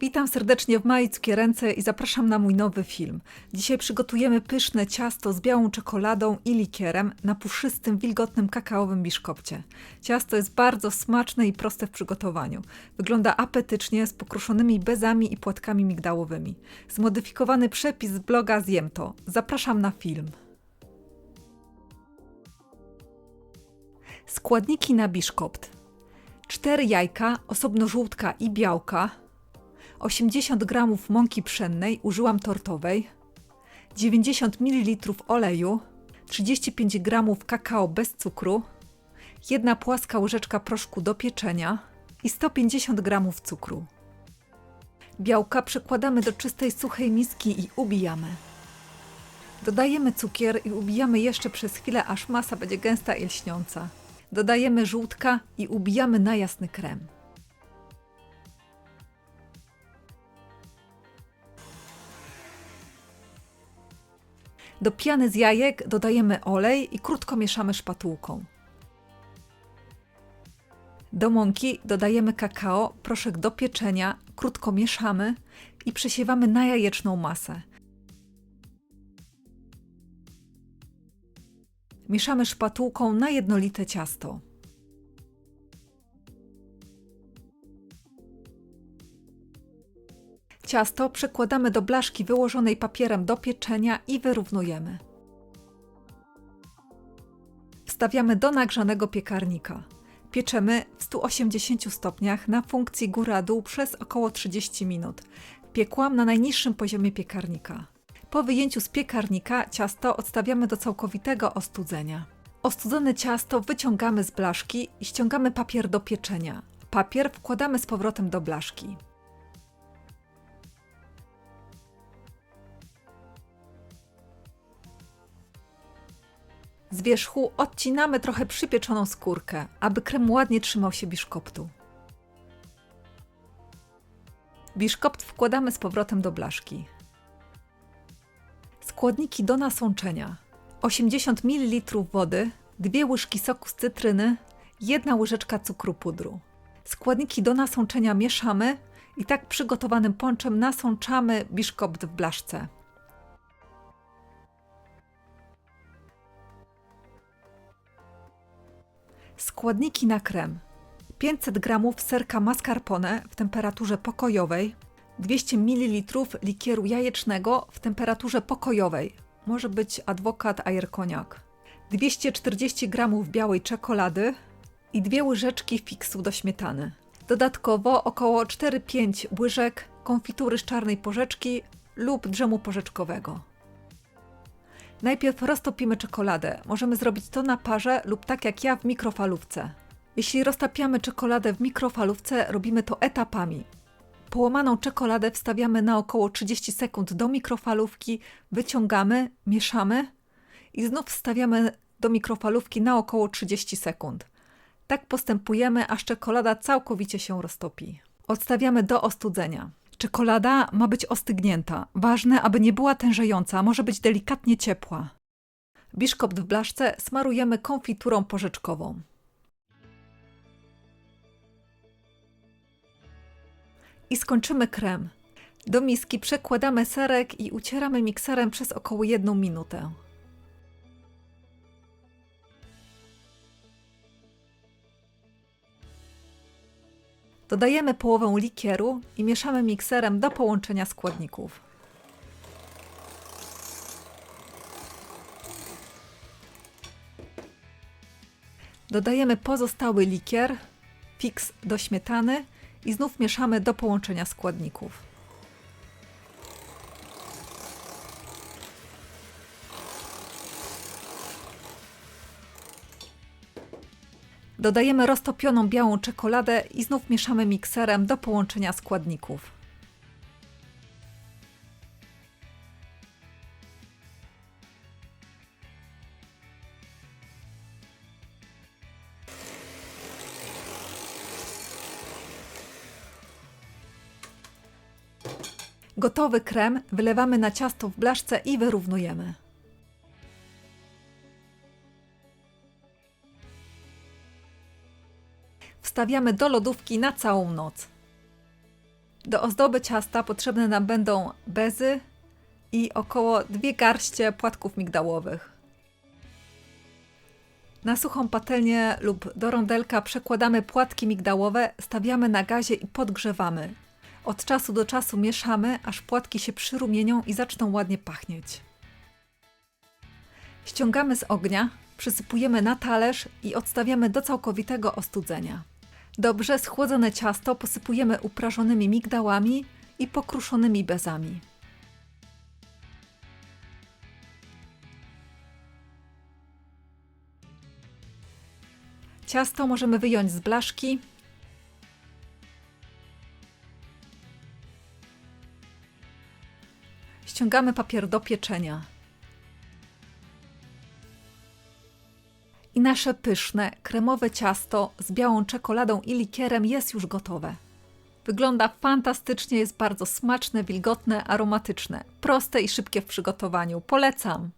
Witam serdecznie w małej cukierence i zapraszam na mój nowy film. Dzisiaj przygotujemy pyszne ciasto z białą czekoladą i likierem na puszystym, wilgotnym kakaowym biszkopcie. Ciasto jest bardzo smaczne i proste w przygotowaniu. Wygląda apetycznie z pokruszonymi bezami i płatkami migdałowymi. Zmodyfikowany przepis z bloga Zjem to. Zapraszam na film. Składniki na biszkopt. 4 jajka, osobno żółtka i białka, 80 g mąki pszennej, użyłam tortowej, 90 ml oleju, 35 g kakao bez cukru, jedna płaska łyżeczka proszku do pieczenia i 150 g cukru. Białka przekładamy do czystej suchej miski i ubijamy. Dodajemy cukier i ubijamy jeszcze przez chwilę, aż masa będzie gęsta i lśniąca. Dodajemy żółtka i ubijamy na jasny krem. Do piany z jajek dodajemy olej i krótko mieszamy szpatułką. Do mąki dodajemy kakao, proszek do pieczenia, krótko mieszamy i przesiewamy na jajeczną masę. Mieszamy szpatułką na jednolite ciasto. Ciasto przekładamy do blaszki wyłożonej papierem do pieczenia i wyrównujemy. Wstawiamy do nagrzanego piekarnika. Pieczemy w 180 stopniach na funkcji góra-dół przez około 30 minut. Piekłam na najniższym poziomie piekarnika. Po wyjęciu z piekarnika ciasto odstawiamy do całkowitego ostudzenia. Ostudzone ciasto wyciągamy z blaszki i ściągamy papier do pieczenia. Papier wkładamy z powrotem do blaszki. Z wierzchu odcinamy trochę przypieczoną skórkę, aby krem ładnie trzymał się biszkoptu. Biszkopt wkładamy z powrotem do blaszki. Składniki do nasączenia: 80 ml wody, 2 łyżki soku z cytryny, 1 łyżeczka cukru pudru. Składniki do nasączenia mieszamy i tak przygotowanym ponczem nasączamy biszkopt w blaszce. Składniki na krem: 500 g serka mascarpone w temperaturze pokojowej, 200 ml likieru jajecznego w temperaturze pokojowej. Może być adwokat ajer cognac. 240 g białej czekolady i dwie łyżeczki fiksu do śmietany. Dodatkowo około 4-5 łyżek konfitury z czarnej porzeczki lub drzemu porzeczkowego. Najpierw roztopimy czekoladę. Możemy zrobić to na parze lub tak jak ja w mikrofalówce. Jeśli roztapiamy czekoladę w mikrofalówce, robimy to etapami. Połamaną czekoladę wstawiamy na około 30 sekund do mikrofalówki, wyciągamy, mieszamy i znów wstawiamy do mikrofalówki na około 30 sekund. Tak postępujemy, aż czekolada całkowicie się roztopi. Odstawiamy do ostudzenia. Czekolada ma być ostygnięta. Ważne, aby nie była tężejąca, może być delikatnie ciepła. Biszkopt w blaszce smarujemy konfiturą porzeczkową. I skończymy krem. Do miski przekładamy serek i ucieramy mikserem przez około jedną minutę. Dodajemy połowę likieru i mieszamy mikserem do połączenia składników. Dodajemy pozostały likier, fix do śmietany i znów mieszamy do połączenia składników. Dodajemy roztopioną białą czekoladę i znów mieszamy mikserem do połączenia składników. Gotowy krem wylewamy na ciasto w blaszce i wyrównujemy. Wstawiamy do lodówki na całą noc. Do ozdoby ciasta potrzebne nam będą bezy i około dwie garście płatków migdałowych. Na suchą patelnię lub do rondelka przekładamy płatki migdałowe, stawiamy na gazie i podgrzewamy. Od czasu do czasu mieszamy, aż płatki się przyrumienią i zaczną ładnie pachnieć. Ściągamy z ognia, przysypujemy na talerz i odstawiamy do całkowitego ostudzenia. Dobrze schłodzone ciasto posypujemy uprażonymi migdałami i pokruszonymi bezami. Ciasto możemy wyjąć z blaszki. Ściągamy papier do pieczenia. I nasze pyszne, kremowe ciasto z białą czekoladą i likierem jest już gotowe. Wygląda fantastycznie, jest bardzo smaczne, wilgotne, aromatyczne, proste i szybkie w przygotowaniu. Polecam!